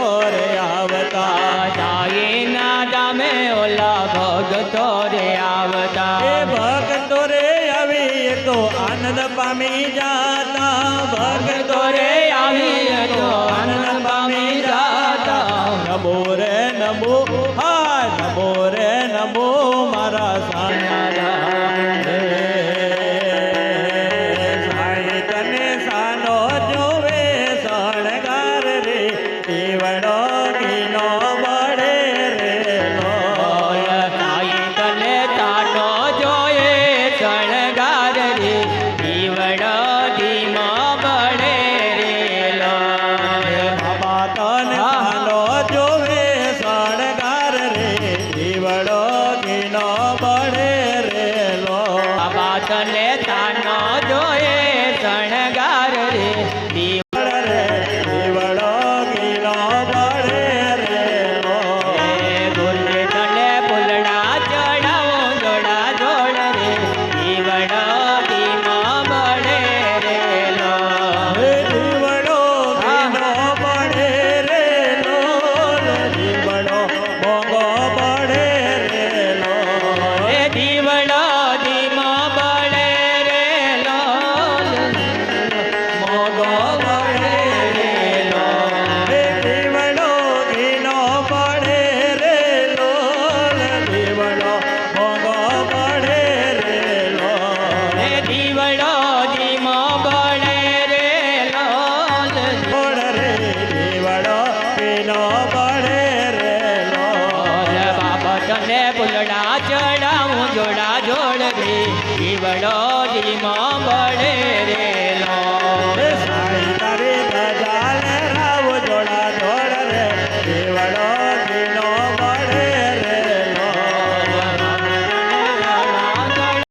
तोरे आवता, जाए ना जामे ओला भग तोरे आवता। ए भग तोरे अभी तो आनंद पामी जाता। भग तोरे अभी तो आनंद पामी जाता। नमो रे नमो हा नमो रे नमो, मारा साना। બદલે તાનો જોઈ તને ફૂલડા ચડાવું જોડા જોડ. રે જીવડો જીમો બળે રે.